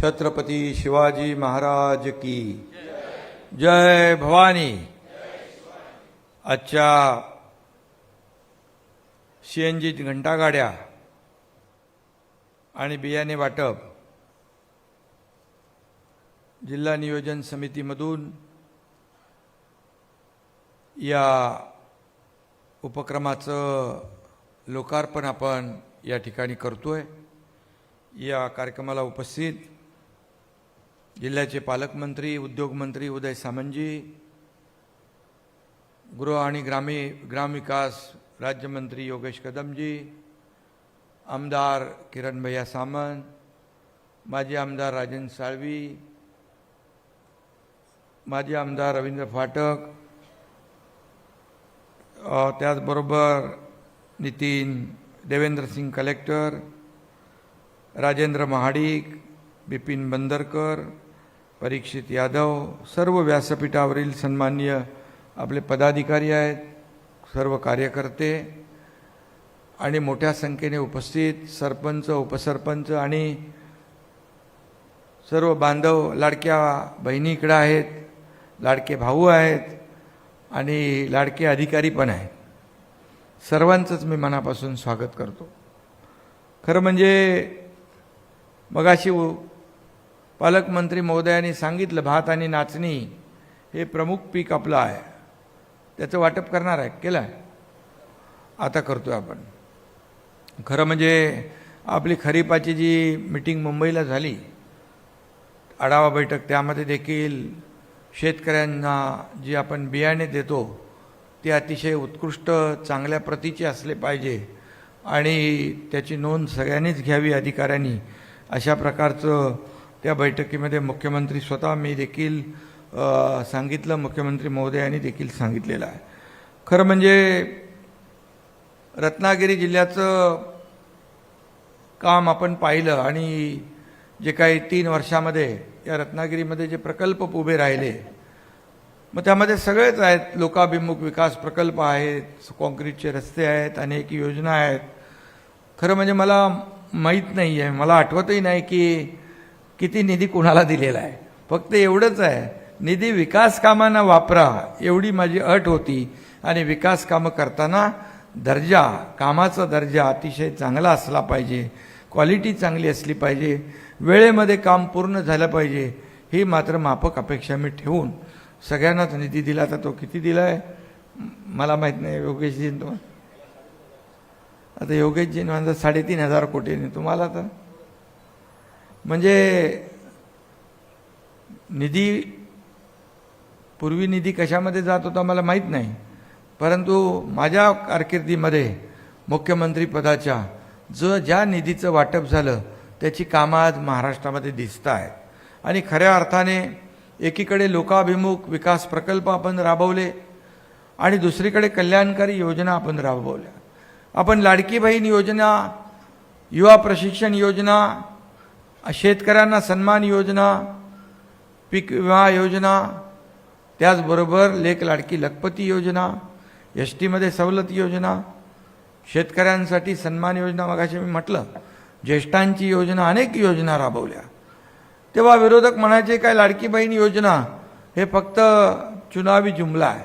छत्रपती शिवाजी महाराज की। जय भवानी। आजच्या C N G घंटागाड्या आणि बियाणे वाटप जिल्हा नियोजन समितीमधून या उपक्रमाचं लोकार्पण आपण या ठिकाणी करतोय. या कार्यक्रमाला उपस्थित जिल्ह्याचे पालकमंत्री उद्योगमंत्री उदय सामंतजी गृह आणि ग्रामी ग्रामविकास राज्यमंत्री योगेश कदमजी आमदार किरण भैया सामंत माजी आमदार राजन साळवी माजी आमदार रवींद्र फाटक त्याचबरोबर नितीन देवेंद्र सिंग कलेक्टर राजेंद्र महाडिक बिपिन बंदरकर परीक्षित यादव सर्व व्यासपीठावरील सन्माननीय आपले पदाधिकारी आहेत सर्व कार्यकर्ते आणि मोठ्या संख्येने उपस्थित सरपंच उपसरपंच आणि सर्व बांधव लाडक्या बहिणी इकडं आहेत लाडके भाऊ आहेत आणि लाडके अधिकारी पण आहेत. सर्वांचंच मी मनापासून स्वागत करतो. खरं म्हणजे मगाशी पालकमंत्री महोदयांनी सांगितलं भात आणि नाचणी हे प्रमुख पीक आपलं आहे. त्याचं वाटप करणार आहे केलं आहे. आता करतो आपण. खरं म्हणजे आपली खरीपाची जी मिटिंग मुंबईला झाली आढावा बैठक त्यामध्ये देखील शेतकऱ्यांना जी आपण बियाणे देतो ते अतिशय उत्कृष्ट चांगल्या प्रतीचे असले पाहिजे आणि त्याची नोंद सगळ्यांनीच घ्यावी अधिकाऱ्यांनी अशा प्रकारचं त्या बैठकीमध्ये मुख्यमंत्री स्वतः मी देखील सांगितलं. मुख्यमंत्री महोदयांनी देखील सांगितलेलं आहे. खरं म्हणजे रत्नागिरी जिल्ह्याचं काम आपण पाहिलं आणि जे काही तीन वर्षामध्ये या रत्नागिरीमध्ये जे प्रकल्प उभे राहिले मग त्यामध्ये सगळेच आहेत. लोकाभिमुख विकास प्रकल्प आहेत कॉन्क्रीटचे रस्ते आहेत अनेक योजना आहेत. खरं म्हणजे मला माहीत नाही आहे मला आठवतही नाही की किती निधी कुणाला दिलेला आहे? फक्त एवढंच आहे. निधी विकास कामांना वापरा एवढी माझी अट होती. आणि विकास कामं करताना दर्जा कामाचा दर्जा अतिशय चांगला असला पाहिजे. क्वालिटी चांगली असली पाहिजे. वेळेमध्ये काम पूर्ण झालं पाहिजे. ही मात्र माफक अपेक्षा मी ठेवून सगळ्यांनाच निधी दिला. तर तो किती दिला आहे मला माहीत नाही. योगेशजी तो आता योगेशजी म्हणतात साडेतीन हजार कोटी तुम्हाला तर म्हणजे निधी पूर्वी निधी कशामध्ये जात होता मला माहीत नाही. परंतु माझ्या कारकिर्दीमध्ये मुख्यमंत्रीपदाच्या जो ज्या निधीचं वाटप झालं त्याची कामं आज महाराष्ट्रामध्ये दिसत आहेत. आणि खऱ्या अर्थाने एकीकडे लोकाभिमुख विकास प्रकल्प आपण राबवले आणि दुसरीकडे कल्याणकारी योजना आपण राबवल्या. आपण लाडकी बहीण योजना युवा प्रशिक्षण योजना शेतकऱ्यांना सन्मान योजना पीक विमा योजना त्याचबरोबर लेख लाडकी लखपती योजना एस टीमध्ये सवलत योजना शेतकऱ्यांसाठी सन्मान योजना मगाशी मी म्हटलं ज्येष्ठांची योजना अनेक योजना राबवल्या. तेव्हा विरोधक म्हणायचे काय लाडकी बहीण योजना हे फक्त चुनावी जुमला आहे.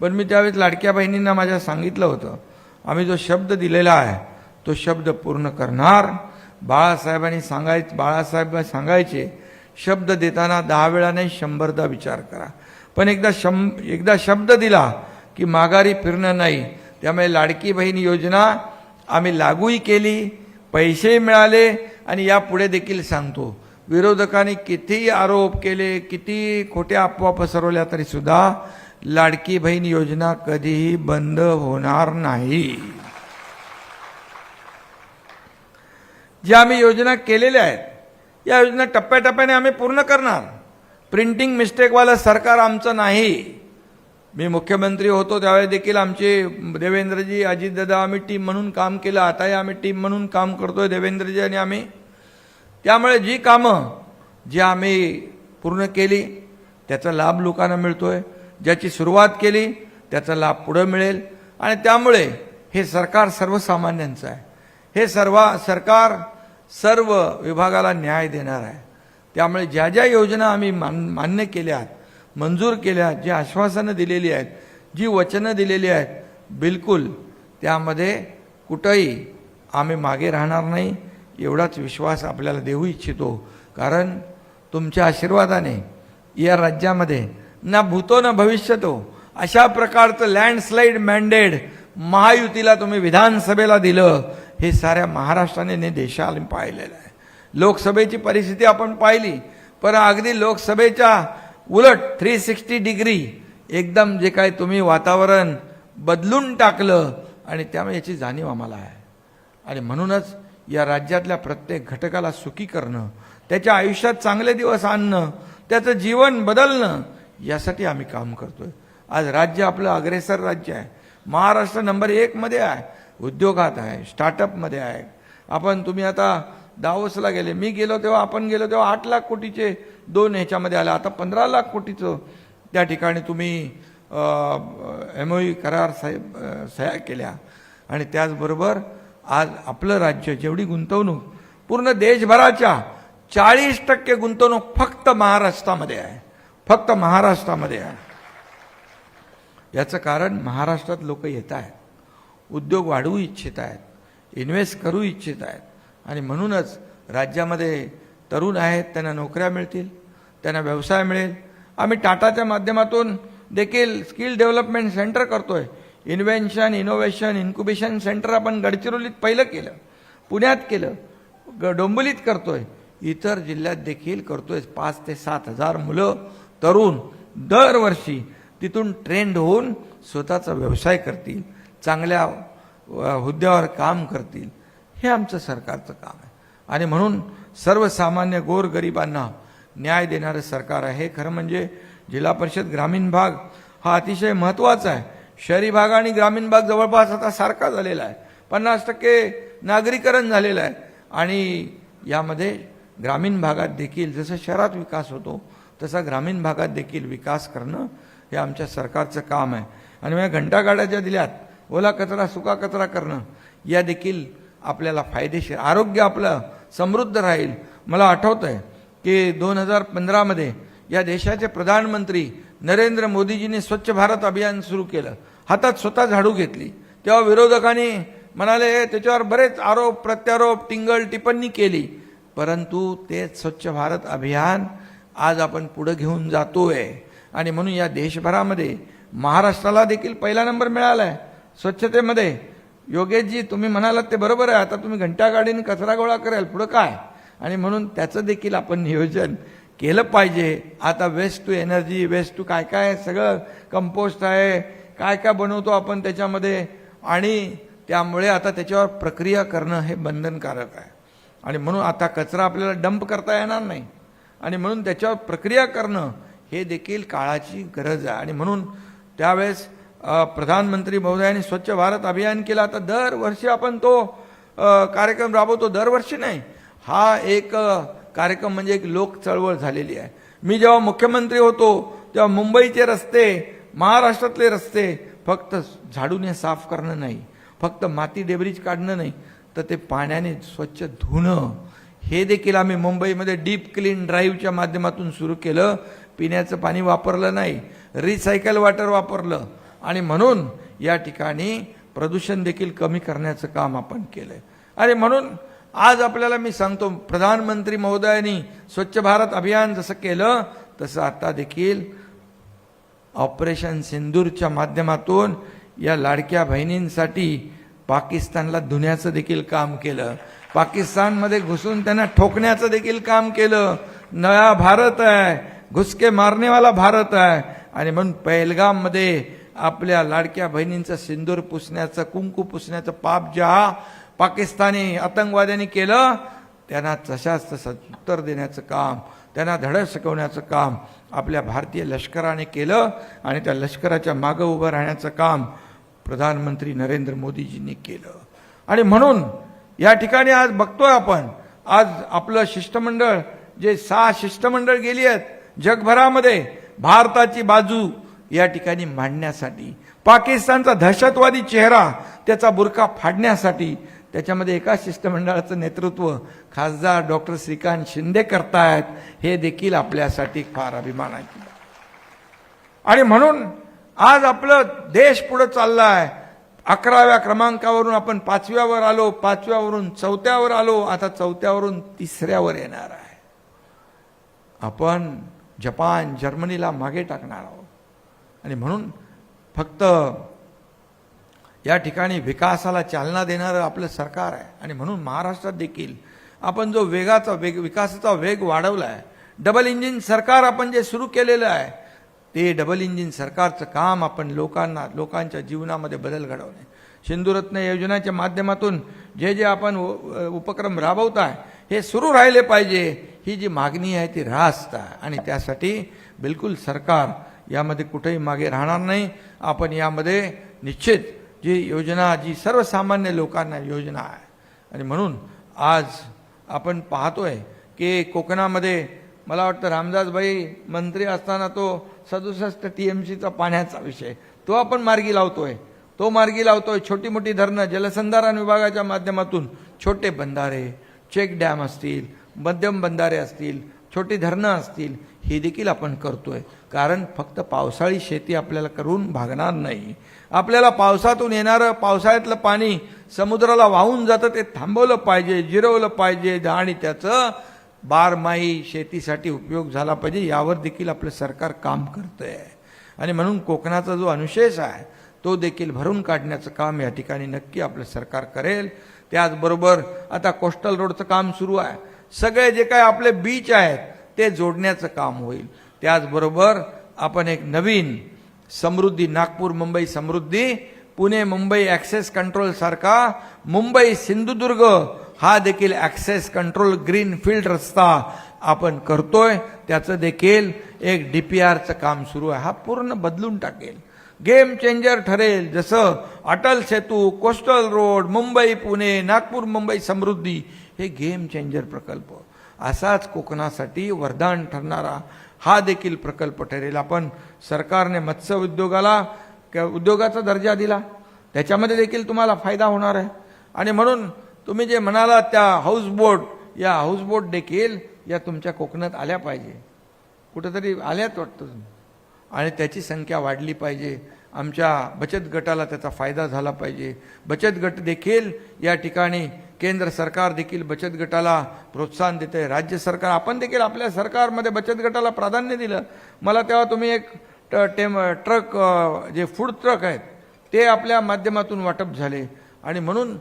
पण मी त्यावेळेस लाडक्या बहिणींना माझ्या सांगितलं होतं आम्ही जो शब्द दिलेला आहे तो शब्द पूर्ण करणार बाळासाहेबांनी सांगाय बाळासाहेब सांगायचे शब्द देताना दहा वेळा नाही शंभरदा विचार करा. पण एकदा शं एकदा शब्द दिला की माघारी फिरणं नाही त्यामुळे लाडकी बहीण योजना आम्ही लागूही केली पैसे मिळाले आणि यापुढे देखील सांगतो. विरोधकांनी कितीही आरोप केले किती खोट्या अफवा पसरवल्या तरीसुद्धा लाडकी बहीण योजना कधीही बंद होणार नाही. ज्या आम्ही योजना केलेल्या आहेत या योजना टप्प्याटप्प्याने आम्ही पूर्ण करणार. प्रिंटिंग मिस्टेकवालं सरकार आमचं नाही. मी मुख्यमंत्री होतो त्यावेळी देखील आमचे देवेंद्रजी अजितदादा आम्ही टीम म्हणून काम केलं आताही आम्ही टीम म्हणून काम करतोय देवेंद्रजी आणि आम्ही. त्यामुळे जी कामं जी आम्ही पूर्ण केली त्याचा लाभ लोकांना मिळतोय. ज्याची सुरुवात केली त्याचा लाभ पुढं मिळेल. आणि त्यामुळे हे सरकार सर्वसामान्यांचं आहे. हे सर्व सरकार सर्व विभागाला न्याय देणार आहे. त्यामुळे ज्या ज्या योजना आम्ही मान मान्य केल्या मंजूर केल्या जी आश्वासनं दिलेली आहेत जी वचनं दिलेली आहेत बिलकुल त्यामध्ये कुठंही आम्ही मागे राहणार नाही एवढाच विश्वास आपल्याला देऊ इच्छितो. कारण तुमच्या आशीर्वादाने या राज्यामध्ये ना भूतो ना भविष्यतो अशा प्रकारचं लँडस्लाईड मॅन्डेड महायुतीला तुम्ही विधानसभेला दिलं हे साऱ्या महाराष्ट्राने ने देशाला पाहिलेलं आहे. लोकसभेची परिस्थिती आपण पाहिली पण अगदी लोकसभेच्या उलट थ्री सिक्स्टी डिग्री एकदम जे काय तुम्ही वातावरण बदलून टाकलं आणि त्यामुळे याची जाणीव आम्हाला आहे. आणि म्हणूनच या राज्यातल्या प्रत्येक घटकाला सुखी करणं त्याच्या आयुष्यात चांगले दिवस आणणं त्याचं जीवन बदलणं यासाठी आम्ही काम करतोय. आज राज्य आपलं अग्रेसर राज्य आहे. महाराष्ट्र नंबर एकमध्ये आहे. उद्योगात आहे स्टार्टअपमध्ये आहे. आपण तुम्ही आता दावोसला गेले मी गेलो तेव्हा आपण गेलो तेव्हा आठ लाख कोटीचे दोन ह्याच्यामध्ये आले. आता पंधरा लाख कोटीचं त्या ठिकाणी तुम्ही एम ओ करार साहेब सह्या केल्या. आणि त्याचबरोबर आज आपलं राज्य जेवढी गुंतवणूक पूर्ण देशभराच्या चाळीस टक्के गुंतवणूक फक्त महाराष्ट्रामध्ये आहे. फक्त महाराष्ट्रामध्ये आहे. याचं कारण महाराष्ट्रात लोक येत आहेत. उद्योग वाढवू इच्छित आहेत इन्व्हेस्ट करू इच्छित आहेत. आणि म्हणूनच राज्यामध्ये तरुण आहेत त्यांना नोकऱ्या मिळतील त्यांना व्यवसाय मिळेल. आम्ही टाटाच्या माध्यमातून देखील स्किल डेव्हलपमेंट सेंटर करतो आहे इन्व्हेन्शन इनोव्हेशन इन्क्युबेशन सेंटर आपण गडचिरोलीत पहिलं केलं पुण्यात केलं ग डोंबलीत करतो आहे इतर जिल्ह्यात देखील करतो आहे पाच ते सात हजार मुलं तरुण दरवर्षी तिथून ट्रेंड होऊन स्वतःचा व्यवसाय करतील. चांगल्या हुद्द्यावर काम करतील हे आमचं सरकारचं काम आहे. आणि म्हणून सर्वसामान्य गोरगरिबांना न्याय देणारं सरकार आहे. हे खरं म्हणजे जिल्हा परिषद ग्रामीण भाग हा अतिशय महत्त्वाचा आहे. शहरी भाग आणि ग्रामीण भाग जवळपास आता सारखा झालेला आहे. पन्नास टक्के नागरीकरण झालेलं आहे. आणि यामध्ये ग्रामीण भागात देखील जसं शहरात विकास होतो तसा ग्रामीण भागात देखील विकास करणं हे आमच्या सरकारचं काम आहे. आणि या घंटागाड्या ज्या दिल्यात ओला कचरा सुका कचरा करणं. या देखील आपल्याला फायदेशीर. आरोग्य आपलं समृद्ध राहील. मला आठवतं आहे की दोन हजार पंधरामध्ये या देशाचे प्रधानमंत्री नरेंद्र मोदीजींनी स्वच्छ भारत अभियान सुरू केलं. हातात स्वतः झाडू घेतली. तेव्हा विरोधकांनी म्हणाले त्याच्यावर बरेच आरोप प्रत्यारोप टिंगल टिप्पणी केली. परंतु ते स्वच्छ भारत अभियान आज आपण पुढं घेऊन जातोय. आणि म्हणून या देशभरामध्ये महाराष्ट्राला देखील पहिला नंबर मिळाला आहे स्वच्छतेमध्ये. योगेशजी तुम्ही म्हणालात ते बरोबर आहे. आता तुम्ही घंटा गाडीने कचरा गोळा कराल. पुढं काय? आणि म्हणून त्याचं देखील आपण नियोजन केलं पाहिजे. आता waste to energy waste to काय काय सगळं कंपोस्ट आहे. काय काय बनवतो आपण त्याच्यामध्ये? आणि त्यामुळे आता त्याच्यावर प्रक्रिया करणं हे बंधनकारक आहे. आणि म्हणून आता कचरा आपल्याला डंप करता येणार नाही. आणि म्हणून त्याच्यावर प्रक्रिया करणं हे देखील काळाची गरज आहे. आणि म्हणून त्यावेळेस प्रधानमंत्री महोदयांनी स्वच्छ भारत अभियान केलं. आता दरवर्षी आपण तो कार्यक्रम राबवतो. दरवर्षी नाही. हा एक कार्यक्रम म्हणजे एक लोक चळवळ झालेली आहे. मी जेव्हा मुख्यमंत्री होतो तेव्हा मुंबईचे रस्ते महाराष्ट्रातले रस्ते फक्त झाडूने साफ करणं नाही. फक्त माती डेब्रिज काढणं नाही. तर ते पाण्याने स्वच्छ धुणं. हे देखील आम्ही मुंबईमध्ये डीप क्लीन ड्राईव्हच्या माध्यमातून सुरू केलं. पिण्याचं पाणी वापरलं नाही. रिसायकल वॉटर वापरलं. आणि म्हणून या ठिकाणी प्रदूषण देखील कमी करण्याचं काम आपण केलंय. आणि म्हणून आज आपल्याला मी सांगतो प्रधानमंत्री महोदयांनी स्वच्छ भारत अभियान जसं केलं तसं आता देखील ऑपरेशन सिंदूरच्या माध्यमातून या लाडक्या बहिणींसाठी पाकिस्तानला धुण्याचं देखील काम केलं. पाकिस्तानमध्ये घुसून त्यांना ठोकण्याचं देखील काम केलं. नया भारत आहे घुसके मारनेवाला भारत आहे. आणि म्हणून पहलगाममध्ये आपल्या लाडक्या बहिणींचं सिंदूर पुसण्याचं कुंकू पुसण्याचं पाप ज्या पाकिस्तानी आतंकवाद्यांनी केलं त्यांना तशाच तसं उत्तर देण्याचं काम त्यांना धडक शिकवण्याचं काम आपल्या भारतीय लष्कराने केलं आणि त्या लष्कराच्या मागं उभं राहण्याचं काम प्रधानमंत्री नरेंद्र मोदीजींनी केलं. आणि म्हणून या ठिकाणी आज बघतोय आपण आज आपलं शिष्टमंडळ जे सहा शिष्टमंडळ गेली आहेत जगभरामध्ये भारताची बाजू या ठिकाणी मांडण्यासाठी. पाकिस्तानचा दहशतवादी चेहरा त्याचा बुरखा फाडण्यासाठी त्याच्यामध्ये एका शिष्टमंडळाचं नेतृत्व खासदार डॉक्टर श्रीकांत शिंदे करतायत हे देखील आपल्यासाठी फार अभिमानाची आहे आणि म्हणून आज आपलं देश पुढे चाललाय. अकराव्या क्रमांकावरून आपण पाचव्यावर आलो पाचव्यावरून चौथ्यावर आलो आता चौथ्यावरून तिसऱ्यावर येणार आहे. आपण जपान जर्मनीला मागे टाकणार आहोत. आणि म्हणून फक्त या ठिकाणी विकासाला चालना देणारं आपलं सरकार आहे. आणि म्हणून महाराष्ट्रात देखील आपण जो वेगाचा वेग विकासाचा वेग वाढवला आहे डबल इंजिन सरकार आपण जे सुरू केलेलं आहे ते डबल इंजिन सरकारचं काम आपण लोकांना लोकांच्या जीवनामध्ये बदल घडवणे. सिंधुरत्न योजनेच्या माध्यमातून जे जे आपण उपक्रम राबवत आहे हे सुरू राहिले पाहिजे ही जी मागणी आहे ती रास्त आहे. आणि त्यासाठी बिलकुल सरकार यामध्ये कुठेही मागे राहणार नाही. आपण यामध्ये निश्चित जी योजना जी सर्वसामान्य लोकांना योजना आहे. आणि म्हणून आज आपण पाहतोय की कोकणामध्ये मला वाटतं रामदासबाई मंत्री असताना तो सदुसष्ट टी एम सीचा पाण्याचा विषय तो आपण मार्गी लावतोय. तो मार्गी लावतोय छोटी मोठी धरणं जलसंधारण विभागाच्या माध्यमातून. छोटे बंधारे चेक डॅम असतील मध्यम बंधारे असतील छोटी धरणं असतील हे देखील आपण करतोय. कारण फक्त पावसाळी शेती आपल्याला करून भागणार नाही. आपल्याला पावसातून येणारं पावसाळ्यातलं पाणी समुद्राला वाहून जातं ते थांबवलं पाहिजे जिरवलं पाहिजे आणि त्याचं बारमाही शेतीसाठी उपयोग झाला पाहिजे यावर देखील आपलं सरकार काम करतंय. आणि म्हणून कोकणाचा जो अनुशेष आहे तो देखील भरून काढण्याचं काम या ठिकाणी नक्की आपलं सरकार करेल. त्याचबरोबर आता कोस्टल रोडचं काम सुरू आहे. सगळे जे काय आपले बीच आहेत ते जोडण्याचं काम होईल. त्याचबरोबर आपण एक नवीन समृद्धी नागपूर मुंबई समृद्धी पुणे मुंबई ॲक्सेस कंट्रोल सारखा मुंबई सिंधुदुर्ग हा देखील ॲक्सेस कंट्रोल ग्रीन फील्ड रस्ता आपण करतोय. त्याचं देखील एक डी पी आरचं काम सुरू आहे. हा पूर्ण बदलून टाकेल. गेम चेंजर ठरेल. जसं अटल सेतू कोस्टल रोड मुंबई पुणे नागपूर मुंबई समृद्धी हे गेम चेंजर प्रकल्प. असाच कोकणासाठी वरदान ठरणारा हा देखील प्रकल्प ठरेल. आपण सरकारने मत्स्य उद्योगाला उद्योगाचा दर्जा दिला. त्याच्यामध्ये देखील तुम्हाला फायदा होणार आहे. आणि म्हणून तुम्ही जे म्हणाला त्या हाऊसबोट या हाऊसबोट देखील या तुमच्या कोकणात आल्या पाहिजे. कुठंतरी आल्यात वाटतं. आणि त्याची संख्या वाढली पाहिजे. आमच्या बचत गटाला त्याचा फायदा झाला पाहिजे. बचत गट देखील या ठिकाणी केंद्र सरकार देखील बचत गटाला प्रोत्साहन देते राज्य सरकार आपण देखील आपल्या सरकारमध्ये बचत गटाला प्राधान्य दिलं. मला तेव्हा तुम्ही एक ट- टेम ट्रक जे फूड ट्रक आहेत ते आपल्या माध्यमातून वाटप झाले. आणि म्हणून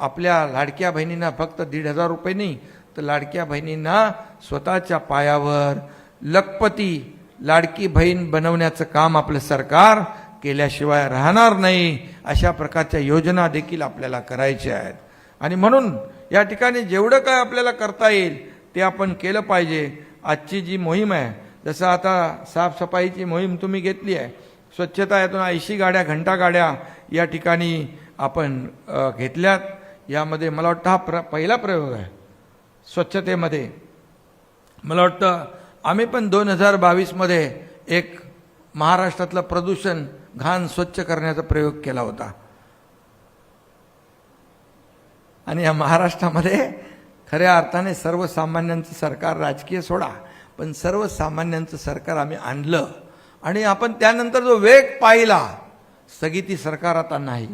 आपल्या लाडक्या बहिणींना फक्त दीड हजार रुपये नाही तर लाडक्या बहिणींना स्वतःच्या पायावर लखपती लाडकी बहीण बनवण्याचं काम आपलं सरकार केल्याशिवाय राहणार नाही अशा प्रकारच्या योजना देखील आपल्याला करायच्या आहेत. आणि म्हणून या ठिकाणी जेवढं काय आपल्याला करता येईल ते आपण केलं पाहिजे. आजची जी मोहीम आहे जसं आता साफसफाईची मोहीम तुम्ही घेतली आहे स्वच्छता यातून ऐंशी गाड्या घंटा गाड्या या ठिकाणी आपण घेतल्यात. यामध्ये मला वाटतं हा प्र पहिला प्रयोग आहे स्वच्छतेमध्ये. मला वाटतं आम्ही पण दोन हजार बावीसमध्ये एक महाराष्ट्रातलं प्रदूषण घाण स्वच्छ करण्याचा प्रयोग केला होता. आणि या महाराष्ट्रामध्ये खऱ्या अर्थाने सर्वसामान्यांचं सरकार राजकीय सोडा पण सर्वसामान्यांचं सरकार आम्ही आणलं. आणि आपण त्यानंतर जो वेग पाहिला स्थगिती सरकार आता नाही.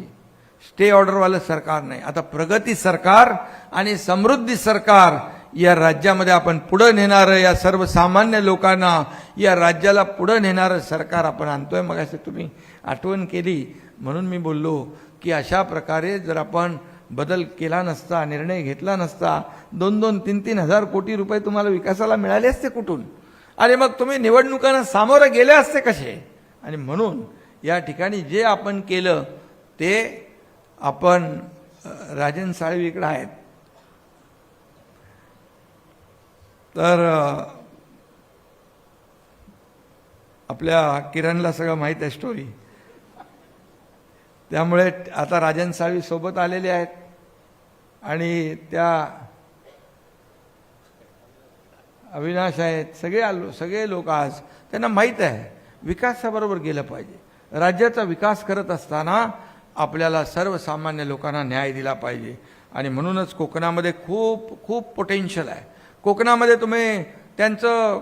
स्टे ऑर्डरवालं सरकार नाही. आता प्रगती सरकार आणि समृद्धी सरकार या राज्यामध्ये आपण पुढं नेणारं या सर्वसामान्य लोकांना या राज्याला पुढं नेणारं सरकार आपण आणतोय. मग असं तुम्ही आठवण केली. म्हणून मी बोललो की अशा प्रकारे जर आपण बदल केला नसता निर्णय घेतला नसता दोन दोन तीन तीन हजार कोटी रुपये तुम्हाला विकासाला मिळाले असते कुठून? आणि मग तुम्ही निवडणुकांना सामोरं गेले असते कसे? आणि म्हणून या ठिकाणी जे आपण केलं ते आपण राजन साळवी इकडं आहेत. तर आपल्या किरणला सगळं माहीत आहे स्टोरी त्यामुळे आता राजन साळवी सोबत आलेले आहेत. आणि त्या अविनाश आहेत. सगळे आलो सगळे लोक आज त्यांना माहीत आहे विकासाबरोबर गेलं पाहिजे. राज्याचा विकास करत असताना आपल्याला सर्वसामान्य लोकांना न्याय दिला पाहिजे. आणि म्हणूनच कोकणामध्ये खूप खूप पोटेन्शियल आहे. कोकणामध्ये तुम्ही त्यांचं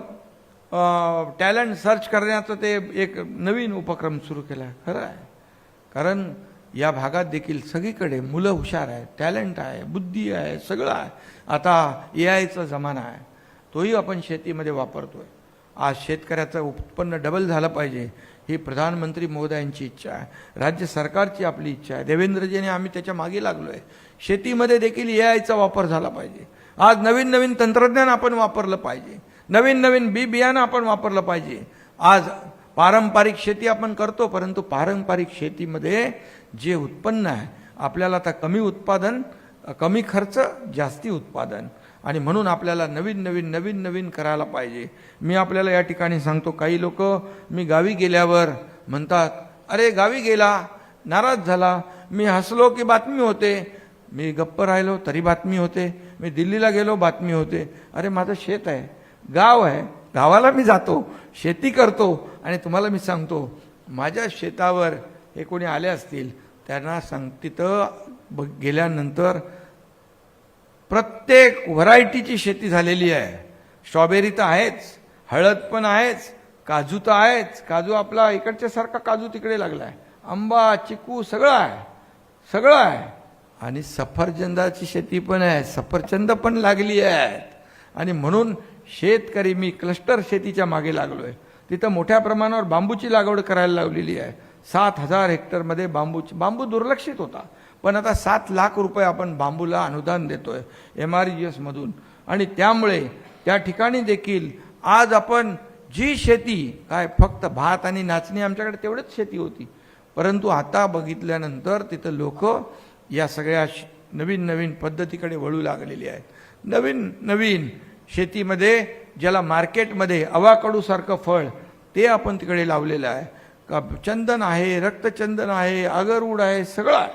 टॅलेंट सर्च करण्याचं ते एक नवीन उपक्रम सुरू केला आहे. खरं आहे. कारण या भागात देखील सगळीकडे मुलं हुशार आहे टॅलेंट आहे बुद्धी आहे सगळं आहे. आता ए आयचा जमाना आहे. तोही आपण शेतीमध्ये वापरतो आहे आज शेतकऱ्याचं उत्पन्न डबल झालं पाहिजे ही प्रधानमंत्री महोदयांची इच्छा आहे. राज्य सरकारची आपली इच्छा आहे. देवेंद्रजीने आम्ही त्याच्यामागे लागलो आहे शेतीमध्ये देखील ए आयचा वापर झाला पाहिजे. आज नवीन नवीन तंत्रज्ञान आपण वापरलं पाहिजे. नवीन नवीन बी बियाणं आपण वापरलं पाहिजे. आज पारंपरिक शेती आपण करतो परंतु पारंपरिक शेतीमध्ये जे उत्पन्न आहे आपल्याला आता कमी उत्पादन कमी खर्च जास्ती उत्पादन. आणि म्हणून आपल्याला नवीन नवीन नवीन नवीन करायला पाहिजे. मी आपल्याला या ठिकाणी सांगतो काही लोक मी गावी गेल्यावर म्हणतात अरे गावी गेला नाराज झाला. मी हसलो की बातमी होते. मी गप्प राहिलो तरी बातमी होते. मी दिल्लीला गेलो बातमी होते. अरे माझं शेत आहे. गाव आहे. गावाला मी जातो. शेती करतो. आणि तुम्हाला मी सांगतो माझ्या शेतावर हे कोणी आले असतील त्यांना सांग तिथं गेल्यानंतर प्रत्येक व्हरायटीची शेती झालेली आहे. स्ट्रॉबेरी तर आहेच हळद पण आहेच काजू तर आहेच. काजू आपला इकडच्यासारखा काजू तिकडे लागला आहे आंबा चिकू सगळं आहे. सगळं आहे. आणि सफरचंदाची शेती पण आहे सफरचंद पण लागली आहेत. आणि म्हणून शेतकरी मी क्लस्टर शेतीच्या मागे लागलो आहे तिथं मोठ्या प्रमाणावर बांबूची लागवड करायला लावलेली आहे. सात हजार हेक्टरमध्ये बांबूची बांबू दुर्लक्षित होता. पण आता सात लाख रुपये आपण बांबूला अनुदान देतो आहे एम आर जी एसमधून आणि त्यामुळे त्या ठिकाणी देखील आज आपण जी शेती काय फक्त भात आणि नाचणी आमच्याकडे तेवढीच शेती होती. परंतु आता बघितल्यानंतर तिथं लोक या सगळ्या श- नवीन नवीन पद्धतीकडे वळू लागलेली आहेत. नवीन नवीन शेतीमध्ये ज्याला मार्केटमध्ये अवाकडूसारखं फळ ते आपण तिकडे लावलेलं आहे. का चंदन आहे रक्तचंदन आहे अगरवूड आहे सगळं आहे.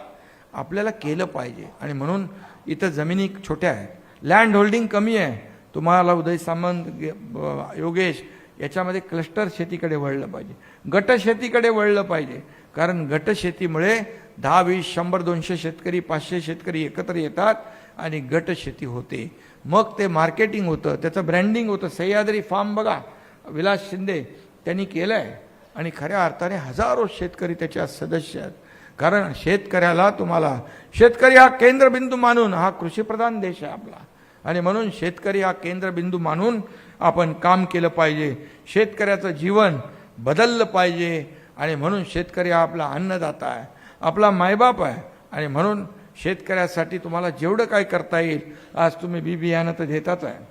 आपल्याला केलं पाहिजे. आणि म्हणून इथं जमिनी छोट्या आहेत. लँड होल्डिंग कमी आहे. तुम्हाला उदय सामंत ब- योगेश याच्यामध्ये क्लस्टर शेतीकडे वळलं पाहिजे. गट शेतीकडे वळलं पाहिजे. कारण गट शेतीमुळे दहा वीस शंभर दोनशे शेतकरी पाचशे शेतकरी एकत्र येतात आणि गट शेती होते. मग ते मार्केटिंग होतं त्याचं ब्रँडिंग होतं. सह्याद्री फार्म बघा विलास शिंदे त्यांनी केलं आहे आणि खऱ्या अर्थाने हजारो शेतकरी त्याच्या सदस्य आहेत. कारण शेतकऱ्याला तुम्हाला शेतकरी हा केंद्रबिंदू मानून हा कृषीप्रधान देश आहे आपला. आणि म्हणून शेतकरी हा केंद्रबिंदू मानून आपण काम केलं पाहिजे. शेतकऱ्याचं जीवन बदललं पाहिजे. आणि म्हणून शेतकरी हा आपला अन्नदाता आहे. आपला मायबाप आहे. आणि म्हणून शेतकऱ्यासाठी तुम्हाला जेवढं काय करता येईल आज तुम्ही बी बियाणं तर देताच आहे.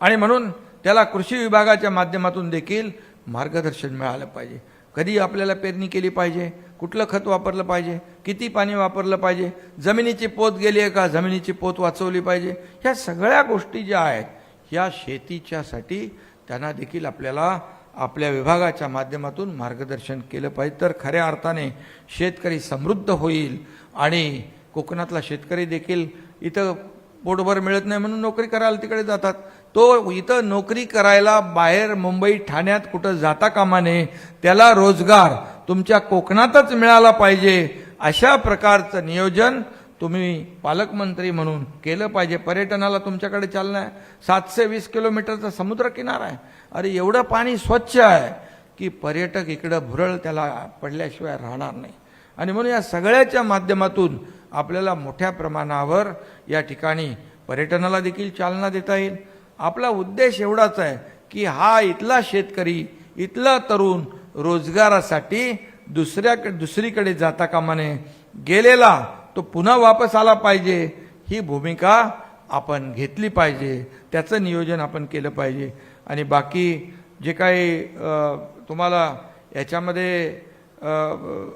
आणि म्हणून त्याला कृषी विभागाच्या माध्यमातून देखील मार्गदर्शन मिळालं पाहिजे. कधी आपल्याला पेरणी केली पाहिजे कुठलं खत वापरलं पाहिजे किती पाणी वापरलं पाहिजे जमिनीची पोत गेली आहे का जमिनीची पोत वाचवली पाहिजे ह्या सगळ्या गोष्टी ज्या आहेत ह्या शेतीच्यासाठी त्यांना देखील आपल्याला आपल्या विभागाच्या माध्यमातून मार्गदर्शन केलं पाहिजे. तर खऱ्या अर्थाने शेतकरी समृद्ध होईल आणि कोकणातला शेतकरी देखील इथं पोटभर मिळत नाही म्हणून नोकरी करायला तिकडे जातात. तो इथं नोकरी करायला बाहेर मुंबई ठाण्यात कुठं जाता कामा नये त्याला रोजगार तुमच्या कोकणातच मिळाला पाहिजे अशा प्रकारचं नियोजन तुम्ही पालकमंत्री म्हणून केलं पाहिजे. पर्यटनाला तुमच्याकडे चालना आहे. सातशे वीस किलोमीटरचा समुद्रकिनारा आहे. अरे एवढं पाणी स्वच्छ आहे की पर्यटक इकडं भुरळ त्याला पडल्याशिवाय राहणार नाही. आणि म्हणून या सगळ्याच्या माध्यमातून आपल्याला मोठ्या प्रमाणावर या ठिकाणी पर्यटनाला देखील चालना देता येईल. आपला उद्देश एवढाच आहे की हा इथला शेतकरी इथला तरुण रोजगारासाठी दुसऱ्याकडे दुसरीकडे जाता कामाने गेलेला तो पुन्हा वापस आला पाहिजे. ही भूमिका आपण घेतली पाहिजे. त्याचं नियोजन आपण केलं पाहिजे. आणि बाकी जे काही तुम्हाला याच्यामध्ये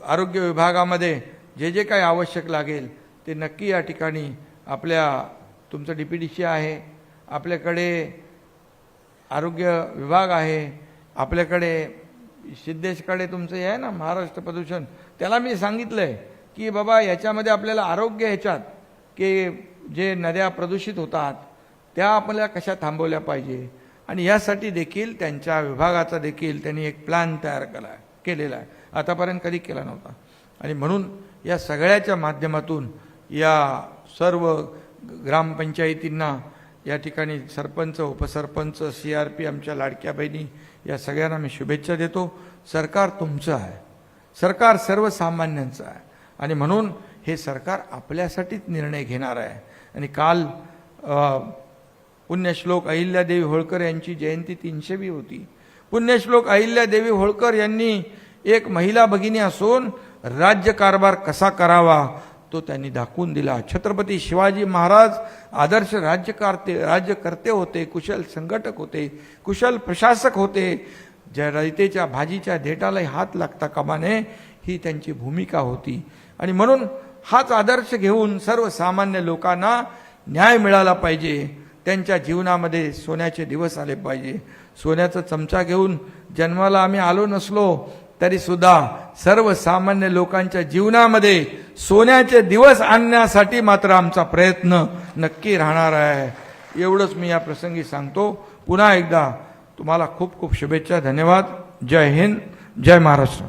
आरोग्य विभागामध्ये जे जे काही आवश्यक लागेल ते नक्की या ठिकाणी आपल्या तुमचं डी पी डी सी आहे. आपल्याकडे आरोग्य विभाग आहे. आपल्याकडे सिद्धेशकडे तुमचं हे आहे ना महाराष्ट्र प्रदूषण. त्याला मी सांगितलं आहे की बाबा याच्यामध्ये आपल्याला आरोग्य ह्याच्यात की जे नद्या प्रदूषित होतात त्या आपल्याला कशा थांबवल्या पाहिजे? आणि यासाठी देखील त्यांच्या विभागाचा देखील त्यांनी एक प्लॅन तयार केला आहे केलेला आहे. आतापर्यंत कधी केला नव्हता. आणि म्हणून या सगळ्याच्या माध्यमातून या सर्व ग्रामपंचायतींना या ठिकाणी सरपंच उपसरपंच सी आर पी आमच्या लाडक्या बहिणी या सगळ्यांना मी शुभेच्छा देतो. सरकार तुमचं आहे. सरकार सर्वसामान्यांचं आहे. आणि म्हणून हे सरकार आपल्यासाठीच निर्णय घेणार आहे. आणि काल पुण्यश्लोक अहिल्यादेवी होळकर यांची जयंती तीनशेवी होती. पुण्यश्लोक अहिल्यादेवी होळकर यांनी एक महिला भगिनी असून राज्यकारभार कसा करावा तो त्यांनी दाखवून दिला. छत्रपती शिवाजी महाराज आदर्श राज्यकारते राज्यकर्ते होते कुशल संघटक होते कुशल प्रशासक होते. ज्या रयतेच्या भाजीच्या देटाला हात लागता कामा नये. ही त्यांची भूमिका होती. आणि म्हणून हाच आदर्श घेऊन सर्वसामान्य लोकांना न्याय मिळाला पाहिजे. त्यांच्या जीवनामध्ये सोन्याचे दिवस आले पाहिजे. सोन्याचा चमचा घेऊन जन्माला आम्ही आलो नसलो तरीसुद्धा सर्वसामान्य लोकांच्या जीवनामध्ये सोन्याचे दिवस आणण्यासाठी मात्र आमचा प्रयत्न नक्की राहणार आहे. एवढंच मी या प्रसंगी सांगतो. पुन्हा एकदा तुम्हाला खूप खूप शुभेच्छा धन्यवाद. जय हिंद जय महाराष्ट्र.